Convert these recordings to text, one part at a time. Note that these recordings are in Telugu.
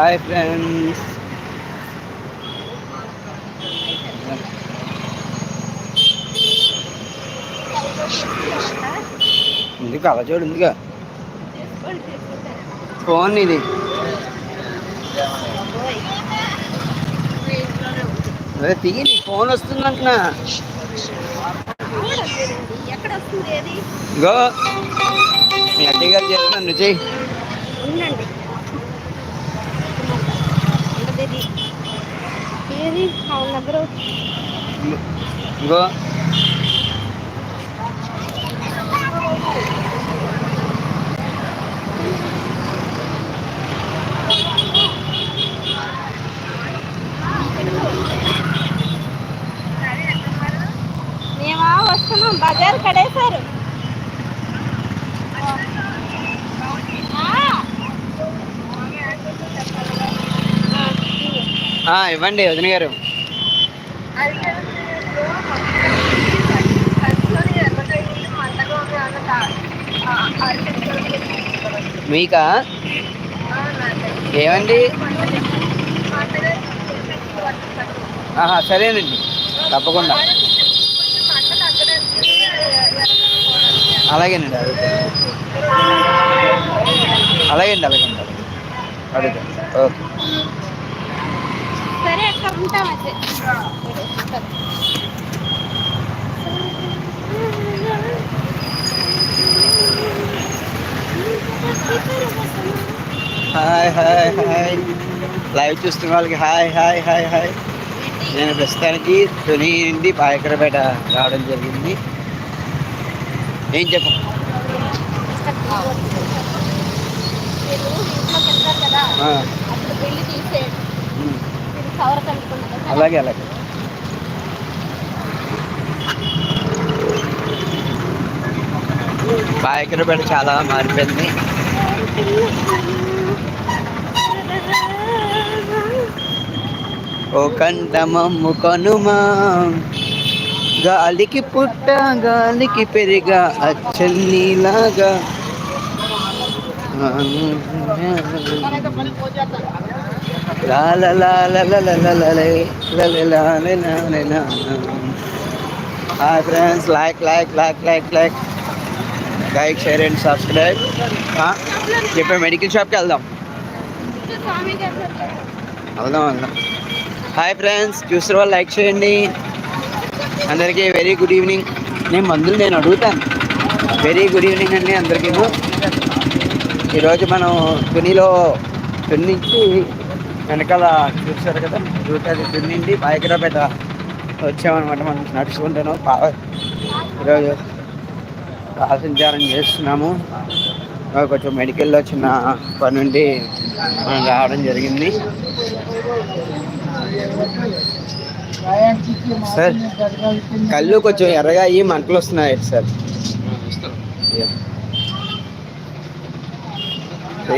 హాయ్ ఫ్రెండ్స్ ఉంది కళ్ళజోడు ఉందిగా. ఫోన్ ఇది. అదే నీ ఫోన్ వస్తుంది అది ఇగో మీ అడ్డీ గారు చేస్తున్నాను ఉండండి. ఏది? దగ్గర ఇగో మేమా వస్తున్నాం బజార్ కడేశారు ఇవ్వండి వదిన గారు. మీకా? ఏమండి ఆహా సరేనండి. తప్పకుండా. అలాగేనండి అడుగుతాను. అలాగేండి అలాగేండి. అడుగుతాను. ఓకే. సరే అక్కడ ఉంటాం అయితే. Hi hi hi. లైవ్ చూస్తున్న వాళ్ళకి హాయ్ హాయ్ హాయ్ హాయ్. నేను ప్రస్తుతానికి తుని నుండి పాయకరపేట రావడం జరిగింది. ఏం చెప్పు? కదా అలాగే అలాగే. పాయకరపేట చాలా మారిపోయింది. ఓ కంఠమమ్ము కనుమా గాలికి పుట్ట గాలికి పెరిగా అచ్చల్లిలాగా hi friends like like like like like like share and subscribe చెప్పే మెడికల్ షాప్కి వెళ్దాం వెళ్దాం వెళ్దాం హాయ్ ఫ్రెండ్స్ చూసిన వాళ్ళు లైక్ చేయండి అందరికీ వెరీ గుడ్ ఈవినింగ్ నేను మందులు నేను అడుగుతాను వెరీ గుడ్ ఈవినింగ్ అండి అందరికీ ఈరోజు మనం తునిలో తుని నుంచి వెనకాల చూస్తారు కదా చూస్తుంది తుని నుండి పాయకరాపేట వచ్చామన్నమాట మనం నడుచుకుంటాను. ఈరోజు సంచారం చేస్తున్నాము. కొంచెం మెడికల్లో చిన్న పని నుండి మనం రావడం జరిగింది. సార్ కళ్ళు కొంచెం ఎర్రగా అయ్యి మంటలు వస్తున్నాయి సార్.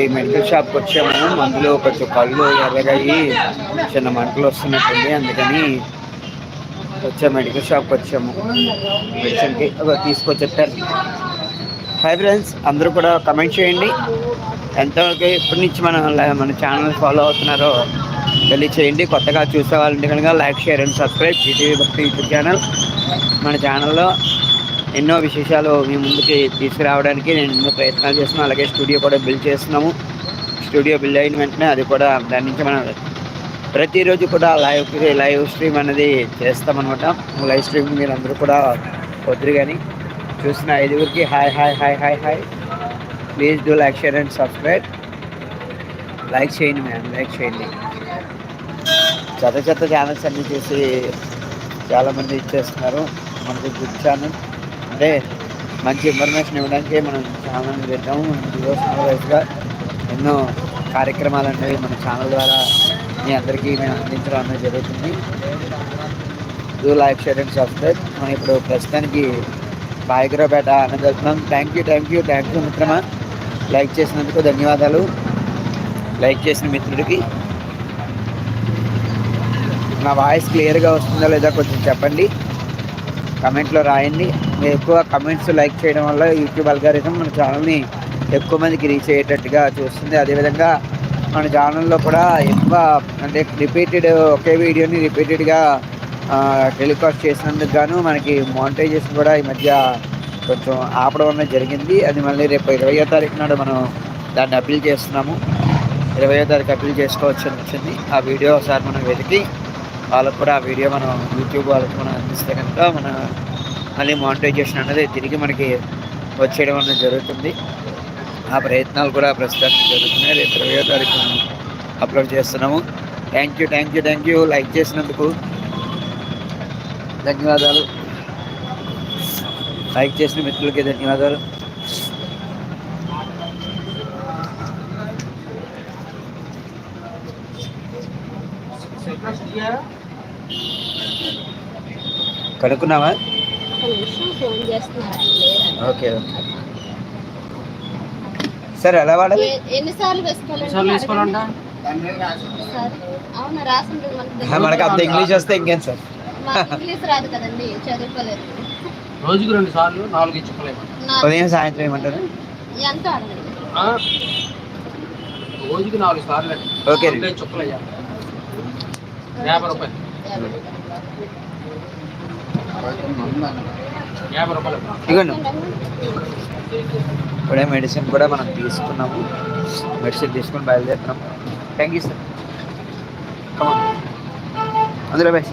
ఈ మెడికల్ షాప్కి వచ్చాము. మందులు కొంచెం కళ్ళు ఎర్రగా చిన్న మంటలు వస్తున్నట్టుంది. అందుకని వచ్చా మెడికల్ షాప్కి వచ్చాము. మెడిసిన్కి అదో తీసుకొచ్చేస్తారు హాయ్ ఫ్రెండ్స్ అందరూ కూడా కమెంట్ చేయండి. ఎంతవరకు ఎప్పటి నుంచి మన మన ఛానల్ ఫాలో అవుతున్నారో తెలియచేయండి. కొత్తగా చూసే వాళ్ళంటే కనుక like share and subscribe GTV Bhakti YouTube channel మన ఛానల్లో ఎన్నో విశేషాలు మీ ముందుకి తీసుకురావడానికి నేను ఎన్నో ప్రయత్నాలు చేస్తున్నాను. అలాగే స్టూడియో కూడా బిల్డ్ చేస్తున్నాము. స్టూడియో బిల్డ్ అయిన వెంటనే అది కూడా దాని నుంచి మనం ప్రతిరోజు కూడా లైవ్ లైవ్ స్ట్రీమ్ అనేది చేస్తామన్నమాట. లైవ్ స్ట్రీమ్ మీరు అందరూ కూడా వద్దురు కానీ చూసిన ఐదుగురికి hi hi hi hi hi please do like share and subscribe like చేయండి మ్యామ్ లైక్ చేయండి. చెత్త చెత్త ఛానల్స్ అన్నీ చేసి చాలామంది ఇచ్చేస్తున్నారు. మనకి గుడ్ ఛానల్ అంటే మంచి ఇన్ఫర్మేషన్ ఇవ్వడానికి మనం ఛానల్ పెట్టాము. డివోషనల్ వైజ్గా ఎన్నో కార్యక్రమాలు అనేవి మన ఛానల్ ద్వారా మీ అందరికీ మేము అందించడం అనేది జరుగుతుంది. Do like share and subscribe మనం ఇప్పుడు ప్రస్తుతానికి బాయిగ్రోపేట అనేది వెళ్తున్నాం thank you thank you thank you మిత్రమా. లైక్ చేసినందుకు ధన్యవాదాలు. లైక్ చేసిన మిత్రుడికి నా వాయిస్ క్లియర్గా వస్తుందా లేదా కొంచెం చెప్పండి. కమెంట్లో రాయండి. మీరు ఎక్కువ కమెంట్స్ లైక్ చేయడం వల్ల యూట్యూబ్ అల్గారిథం మన ఛానల్ని ఎక్కువ మందికి రీచ్ అయ్యేటట్టుగా చూస్తుంది. అదేవిధంగా మన ఛానల్లో కూడా ఎక్కువ అంటే రిపీటెడ్ ఒకే వీడియోని రిపీటెడ్గా టెలికాస్ట్ చేసినందుకు గాను మనకి మానిటైజేషన్ కూడా ఈ మధ్య కొంచెం ఆపడం అనేది జరిగింది. అది మళ్ళీ రేపు ఇరవయో తారీఖు నాడు మనం దాన్ని అప్పీల్ చేస్తున్నాము. ఇరవయో తారీఖు అప్పీల్ చేసుకోవచ్చు అని వచ్చింది. ఆ వీడియో ఒకసారి మనం వెతికి వాళ్ళకు కూడా ఆ వీడియో మనం యూట్యూబ్ వాళ్ళకి మనం అందిస్తే కనుక మన మళ్ళీ మానిటైజేషన్ అనేది తిరిగి మనకి వచ్చేయడం అనేది జరుగుతుంది. ఆ ప్రయత్నాలు కూడా ప్రస్తుతానికి జరుగుతున్నాయి. రేపు ఇరవయో తారీఖు మనం అప్లోడ్ చేస్తున్నాము. Thank you thank you thank you like చేసినందుకు ధన్యవాదాలు. లైక్ చేసిన మిత్రులకి ధన్యవాదాలు. కనుక్కున్నావా. ఓకే సరే ఎలా వాడాలి? మనకు మనకు అంత ఇంగ్లీష్ వస్తే ఇంకేం సార్? మాకు ఇంగ్లీష్ రాదు కదండి చదువుకోలేదు. రోజుకు రెండు సార్లు నాలుగు ఇచ్చుకోలేము ఉదయం సాయంత్రం ఏమంటారు? ఎంత రోజుకి నాలుగు సార్లు అండి ఓకే. రెండు చుక్కలు అయ్యా యాభై రూపాయలు. ఇగండి. ఇప్పుడే మెడిసిన్ కూడా మనం తీసుకున్నాము. మెడిసిన్ తీసుకుని బయలుదేరుతున్నాం. థ్యాంక్ యూ సార్ అందులో బాయ్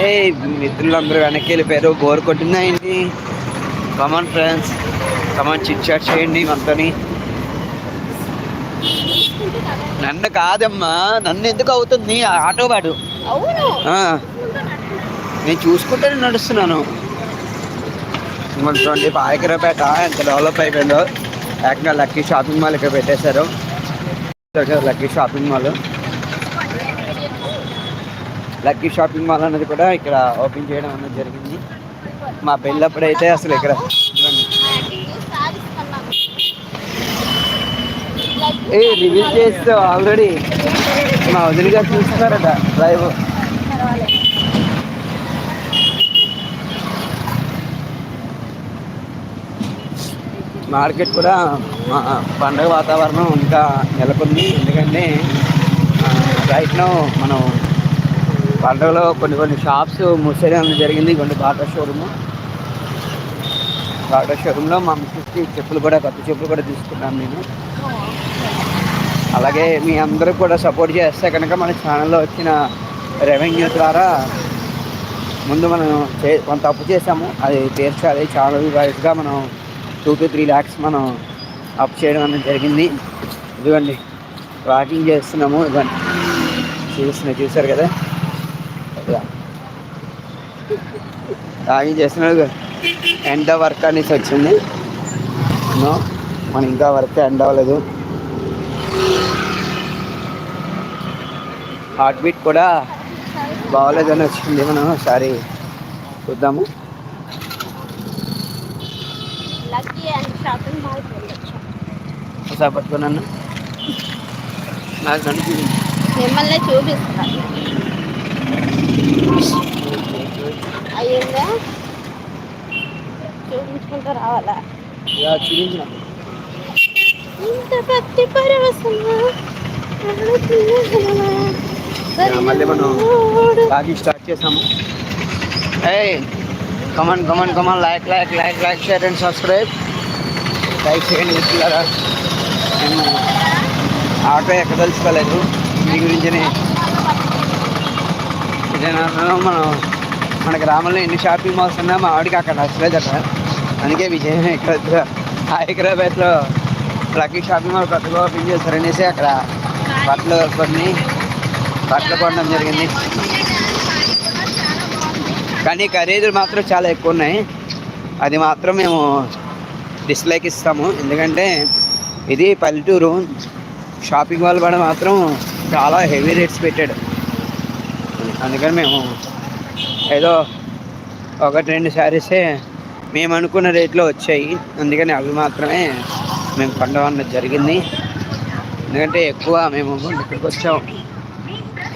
ఏ మిత్రులు అందరూ వెనక్కి వెళ్ళిపోయారు. బోర్ కొట్టిందా ఏంటి? Come on friends come on chit chat చేయండి మనతోని. నన్ను కాదమ్మా. నన్ను ఎందుకు అవుతుంది? ఆటో వాడు నేను చూసుకుంటూనే నడుస్తున్నాను. చూడండి. పాయకరపేట ఎంత డెవలప్ అయిపోయిందో. ఏకంగా లక్కీ షాపింగ్ మాల్ ఇక్కడ పెట్టేశారు. Lucky shopping mall. Lucky shopping mall అనేది కూడా ఇక్కడ ఓపెన్ చేయడం అనేది జరిగింది. మా పెళ్ళప్పుడైతే అసలు ఇక్కడ ఏ రివ్యూ చేస్తే ఆల్రెడీ? మా వదిలిగా చూస్తున్నారట డ్రైవర్. మార్కెట్ కూడా మా పండగ వాతావరణం ఇంకా నెలకొంది. ఎందుకంటే రైట్నో మనం పండగలో కొన్ని కొన్ని షాప్స్ మూసేయడం జరిగింది కొన్ని బాటా షోరూమ్. బాటా షోరూంలో మా మిస్సెస్కి చెప్పులు కూడా కొత్త చెప్పులు కూడా తీసుకున్నాను నేను అలాగే మీ అందరూ కూడా సపోర్ట్ చేస్తే కనుక మన ఛానల్లో వచ్చిన రెవెన్యూ ద్వారా ముందు మనం చే కొంత అప్పు చేసాము అది తీర్చాలి. ఛానల్ వైజ్గా మనం టూ టు త్రీ ల్యాక్స్ మనం అప్ చేయడం అనేది జరిగింది. ఇదిగోండి. వాకింగ్ చేస్తున్నాము. ఇదిగోండి. చూస్తున్నా చూసారు కదా? ఇదిగో. వాకింగ్ చేస్తున్నాడు ఎండ వర్క్ అనేసి వచ్చింది. నో మనం ఇంకా వర్క్ ఎండ్ అవ్వలేదు. హార్ట్ బీట్ కూడా బాగోలేదని వచ్చింది. మనం ఒకసారి చూద్దాము. ఒకసారి పట్టుకున్నాను. నాకు నడిచి మిమ్మల్ని చూపిస్తాను అయ్యిందా? చూపించుకుంటూ రావాలా? చూపించిన ఇంత అడుగుతున్నా యా, మళ్ళీ మనం స్టార్ట్ చేసాము. ఏ come on come on come on like like like like share and subscribe like చేయండి మిత్రులారా నేను ఆటో తెలుసుకోలేదు మీ గురించి నేను మనం మన గ్రామంలో ఎన్ని షాపింగ్ మాల్స్ ఉన్నా మా ఆవిడకి అక్కడ నచ్చలేదట అందుకే విజయం ఇక్కడ హైదరాబాద్లో లక్కీ షాపింగ్ మాల్ కొత్తగా ఓపెన్ చేశారనేసి అక్కడ బట్టలు కొన్ని బట్టలు కొనడం జరిగింది. కానీ ఖరీదులు మాత్రం చాలా ఎక్కువ ఉన్నాయి. అది మాత్రం మేము డిస్లైక్ ఇస్తాము. ఎందుకంటే ఇది పల్లెటూరు. షాపింగ్ మాల్ కూడా మాత్రం చాలా హెవీ రేట్స్ పెట్టాడు. అందుకని మేము ఏదో ఒకటి రెండు శారీసే మేము అనుకున్న రేట్లో వచ్చాయి. అందుకని అవి మాత్రమే మేము కొనడం జరిగింది. ఎందుకంటే ఎక్కువ మేము ఇక్కడికి వచ్చాము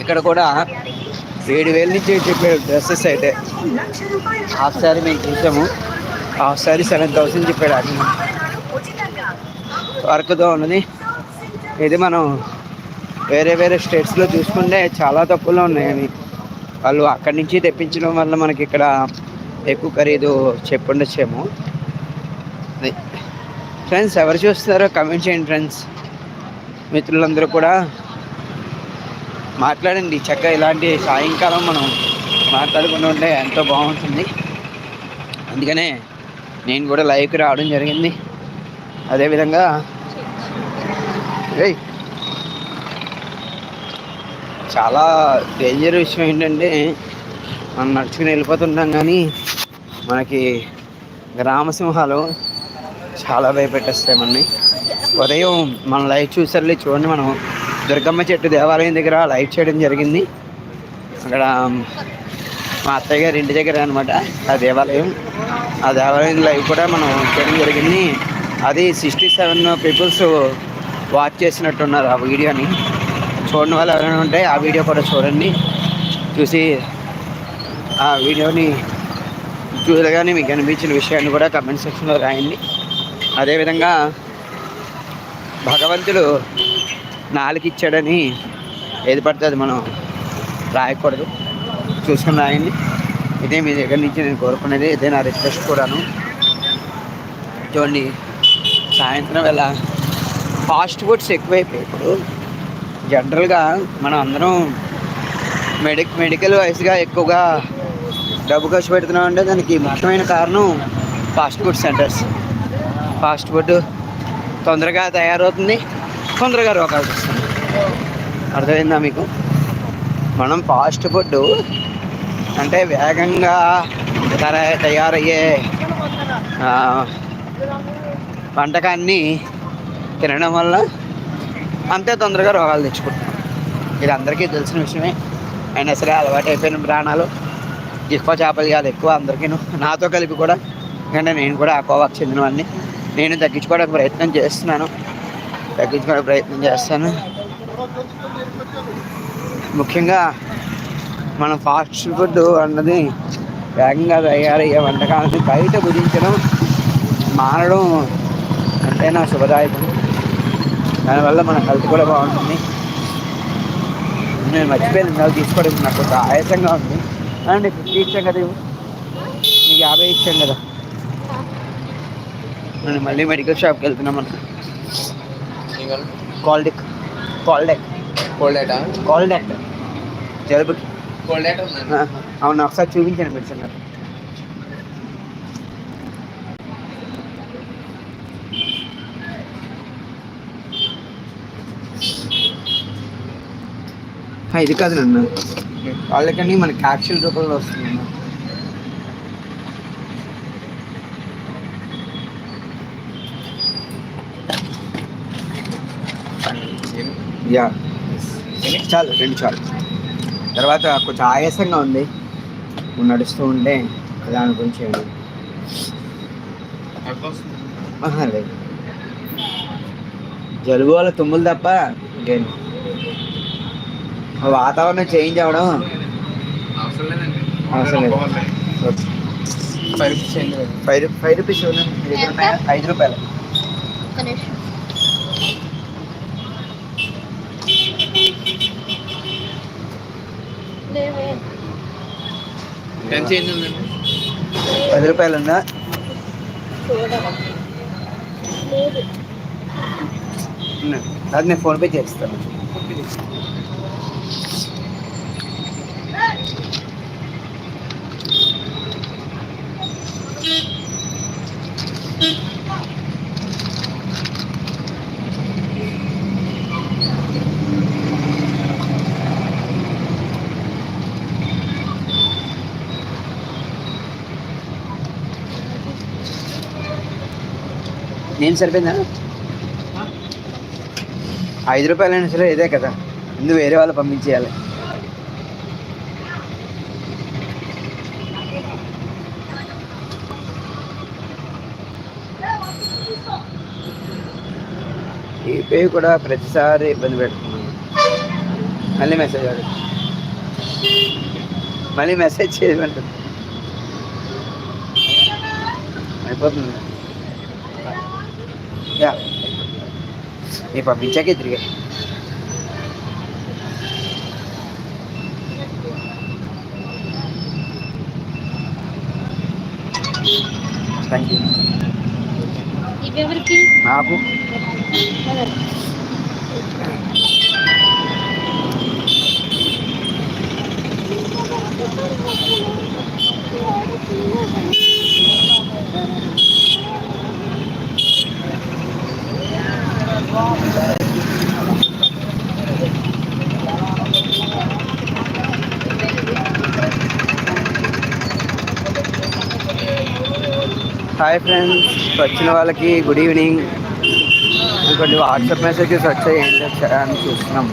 ఇక్కడ కూడా ఏడు వేల నుంచి చెప్పాడు డ్రెస్సెస్ అయితే. హాఫ్ శారీ మేము చూసాము. హాఫ్ శారీ సెవెన్ థౌసండ్ చెప్పాడు అది వర్క్తో ఉన్నది. ఇది మనం వేరే వేరే స్టేట్స్లో చూసుకుంటే చాలా తక్కువలో ఉన్నాయని వాళ్ళు అక్కడి నుంచి తెప్పించడం వల్ల మనకి ఇక్కడ ఎక్కువ ఖరీదు చెప్పుండొచ్చేమో. ఫ్రెండ్స్ ఎవరు చూస్తారో కమెంట్ చేయండి ఫ్రెండ్స్. మిత్రులందరూ కూడా. మాట్లాడండి. చక్కగా ఇలాంటి సాయంకాలం మనం మాట్లాడుకుంటూ ఉంటే ఎంతో బాగుంటుంది. అందుకనే నేను కూడా లైవ్కి రావడం జరిగింది. అదేవిధంగా ఏయ్! చాలా డేంజర్ విషయం ఏంటంటే మనం నడుచుకుని వెళ్ళిపోతుంటాం కానీ మనకి గ్రామ సింహాలు చాలా భయపెట్టేస్తాయి మనని ఉదయం మన లైవ్ చూసారులే చూడండి మనం. దుర్గమ్మ చెట్టు దేవాలయం దగ్గర లైవ్ చేయడం జరిగింది. అక్కడ మా అత్తయ్య గారి ఇంటి దగ్గర అనమాట ఆ దేవాలయం. ఆ దేవాలయం లైవ్ కూడా మనం చేయడం జరిగింది. అది సిక్స్టీ సెవెన్ పీపుల్స్ వాచ్ చేసినట్టున్నారు ఆ వీడియోని. చూడని వాళ్ళు ఎవరైనా ఉంటే ఆ వీడియో కూడా చూడండి. చూసి ఆ వీడియోని చూడగానే మీకు అనిపించిన విషయాన్ని కూడా కమెంట్ సెక్షన్లో రాయండి. అదేవిధంగా భగవంతుడు నాలుగు ఇచ్చాడని ఏది పడితే అది మనం రాయకూడదు. చూసుకుని రాయండి. ఇదే మీ దగ్గర నుంచి నేను కోరుకునేది ఇదే నా రిక్వెస్ట్ కూడాను. చూడండి సాయంత్రం వేళ ఫాస్ట్ ఫుడ్స్ ఎక్కువైపోయి ఇప్పుడు జనరల్గా మనం అందరం మెడిక్ మెడికల్ వైస్గా ఎక్కువగా డబ్బు ఖర్చు పెడుతున్నాం అంటే దానికి ముఖ్యమైన కారణం fast food centres. Fast food తొందరగా తయారవుతుంది. తొందరగా రోగాలు వస్తుంది. అర్థమైందా మీకు? మనం ఫాస్ట్ ఫుడ్ అంటే వేగంగా తయారై తయారయ్యే వంటకాన్ని తినడం వల్ల అంతే తొందరగా రోగాలు తెచ్చుకుంటున్నాం ఇది అందరికీ తెలిసిన విషయమే. అయినా సరే అలవాటు అయిపోయిన ప్రాణాలు ఎక్కువ చేపలు కాదు ఎక్కువ అందరికీ నాతో కలిపి కూడా ఎందుకంటే నేను కూడా అకోవాకు చెందినవన్నీ నేను తగ్గించుకోవడానికి ప్రయత్నం చేస్తున్నాను. తగ్గించుకోవడానికి ప్రయత్నం చేస్తాను. ముఖ్యంగా మనం ఫాస్ట్ ఫుడ్ అన్నది వేగంగా తయారయ్యే వంటకాలని బయట భుజించడం మానడం అంటే నా శుభదాయకం. దానివల్ల మన హెల్త్ కూడా బాగుంటుంది. నేను మర్చిపోయాను ఇందాక తీసుకోవడం నాకు కొంచెం ఆయాసంగా ఉంది. అండి ఫిఫ్టీ ఇచ్చాం కదా నీకు యాభై ఇచ్చాం కదా. నేను మళ్ళీ మెడికల్ షాప్కి వెళ్తున్నాం మనం కాల్డెక్. కాల్డెక్. కోల్డ్ ఐటా కాల్డెక్. జలుబుకి కోల్డ్ ఐటా ఉందండి అవును ఒకసారి చూపించండి నాకు ఆ, ఇది కాదు నన్ను. వాళ్ళకని మన క్యాప్షూల్ రూపంలో వస్తుంది యా. చాలు రెండు చాలు. తర్వాత కొంచెం ఆయాసంగా ఉంది. నడుస్తూ ఉంటే దాని గురించి లేదు. జలుబు వల్ల తుమ్ములు తప్ప ఇంకేం? వాతావరణం చేంజ్ అవ్వడం అవసరం లేదు. Five rupees five rupees. ఐదు రూపాయలు ఐదు రూపాయలు ఒక్క నిమిషం లేవే చేంజ్ ఉందండి? పది రూపాయలు ఉందా. అది నేను ఫోన్పే చేస్తాను నేను సరిపోయిందా? ఐదు రూపాయలైనా సరే ఇదే కదా. ముందు వేరే వాళ్ళు పంపించేయాలి. ఈ పే కూడా ప్రతిసారి ఇబ్బంది పెడుతున్నాను మళ్ళీ మెసేజ్ అడుగు. మళ్ళీ మెసేజ్ చేయమంటుంది. అయిపోతుంది యా నీ పంపించాకే తిరిగా థ్యాంక్ యూ ఇవెవరికి నాకు హాయ్ ఫ్రెండ్స్ వచ్చిన వాళ్ళకి గుడ్ ఈవినింగ్ ఇంకొన్ని వాట్సాప్ మెసేజెస్ వచ్చాయి ఏం అని చూస్తున్నాము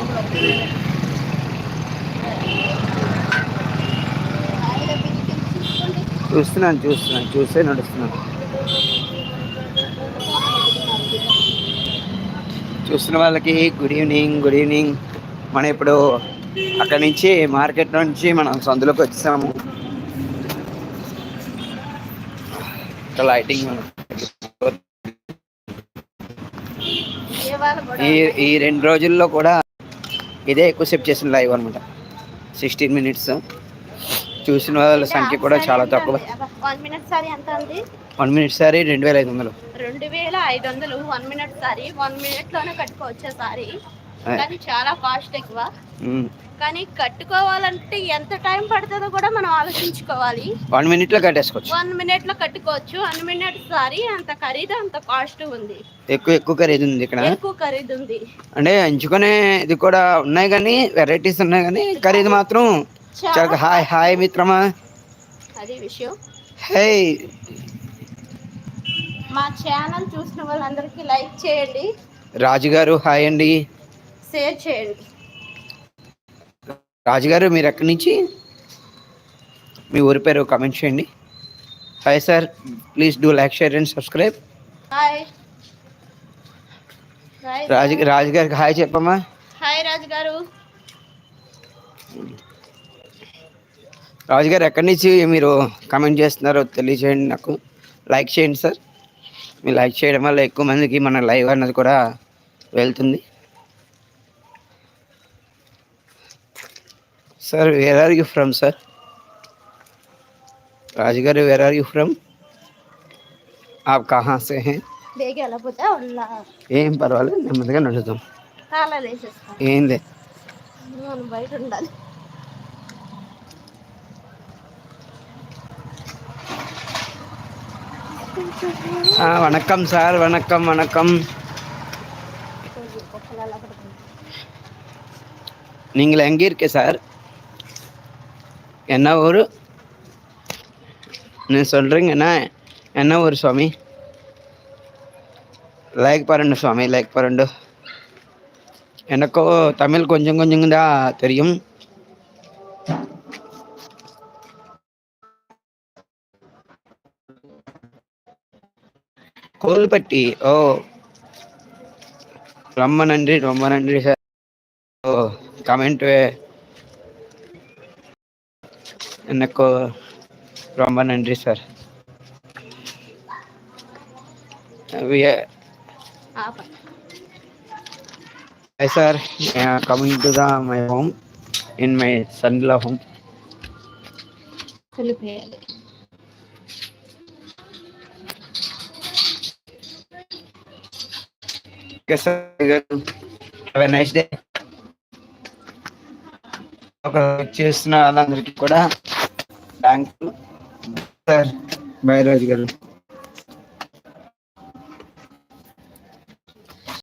చూస్తున్నాను చూస్తున్నాను చూసే నడుస్తున్నాను. చూస్తున్న వాళ్ళకి గుడ్ ఈవినింగ్ గుడ్ ఈవినింగ్ మనం ఇప్పుడు అక్కడి నుంచి మార్కెట్ నుంచి మనం సందులోకి వచ్చాము లైటింగ్ ఈ ఈ రెండు రోజుల్లో కూడా ఇదే ఎక్కువసేపు చేసిన లైవ్ అనమాట సిక్స్టీన్ మినిట్స్ చూసిన వాళ్ళ సంఖ్య కూడా చాలా తక్కువ. వన్ మినిట్ సారీ మినిట్ రెండు వేల ఐదు వందలు. రెండు వేల ఐదు వందలు వన్ మినిట్ సారీ వన్ మినిట్లోనే కట్టుకోవచ్చు సారీ. కానీ చాలా కాస్ట్ ఎక్కువ. కానీ కట్టుకోవాలంటే ఎంత టైం పడుతుందో కూడా మనం ఆలోచించుకోవాలి. వన్ మినిట్లో కట్టేసుకోవచ్చు. వన్ మినిట్లో కట్టుకోవచ్చు. వన్ మినిట్ సారీ అంత ఖరీదు అంత కాస్ట్ ఉంది. ఎక్కువ ఎక్కువ ఖరీదు ఉంది ఇక్కడ. ఎక్కువ ఖరీదు ఉంది. అంటే ఎంచుకునే ఇది కూడా ఉన్నాయి కానీ వెరైటీస్ ఉన్నాయి కానీ ఖరీదు మాత్రం చాలా హాయ్ హాయ్ మిత్రమా. అది విషయం. హే మా ఛానల్ చూసిన వాళ్ళందరికీ లైక్ చేయండి. రాజుగారు హాయ్ అండి. షేర్ చేయండి. రాజుగారు మీరు ఎక్కడి నుంచి? మీ ఊరి పేరు కమెంట్ చేయండి. Hi sir please do like share and subscribe. Hi. Raju రాజుగారికి హాయ్ చెప్పమ్మా. హాయ్ రాజు గారు రాజుగారు ఎక్కడి నుంచి మీరు కమెంట్ చేస్తున్నారో తెలియజేయండి నాకు. లైక్ చేయండి సార్. మీరు లైక్ చేయడం వల్ల ఎక్కువ మందికి మన లైవ్ అన్నది కూడా వెళ్తుంది. Sir where are you from sir రాజుగారు వేర్ ఆర్ యూ ఫ్రమ్ ఆప్ కహా సే హే ఏం పర్వాలేదు నెమ్మదిగా నడుద్దాం. తాళాలు వేసేస్తాం ఏం లేదు మనం బయట ఉండాలి. ஆ வணக்கம் சார் வணக்கம் வணக்கம். நீங்கள் எங்கே இருக்க சார்? என்ன ஊர்? நீங்கள் சொல்கிறீங்கன்னா என்ன? ஊர் சுவாமி? லைக் பரண்டு சுவாமி லைக் பரண்டு. எனக்கோ தமிழ் கொஞ்சம் கொஞ்சம் தான் தெரியும். கோல்பட்டி ஓ ரொம்ப நன்றி ரொம்ப நன்றி சார் ஓ கமெண்ட் எனக்கு ரொம்ப நன்றி sir Hi sir, yeah, coming to the my home in my Sandla home. Hello, Okay sir, have a nice day. ఒక చేస్తున్న వాళ్ళందరికీ కూడా thank you sir bye Raju garu.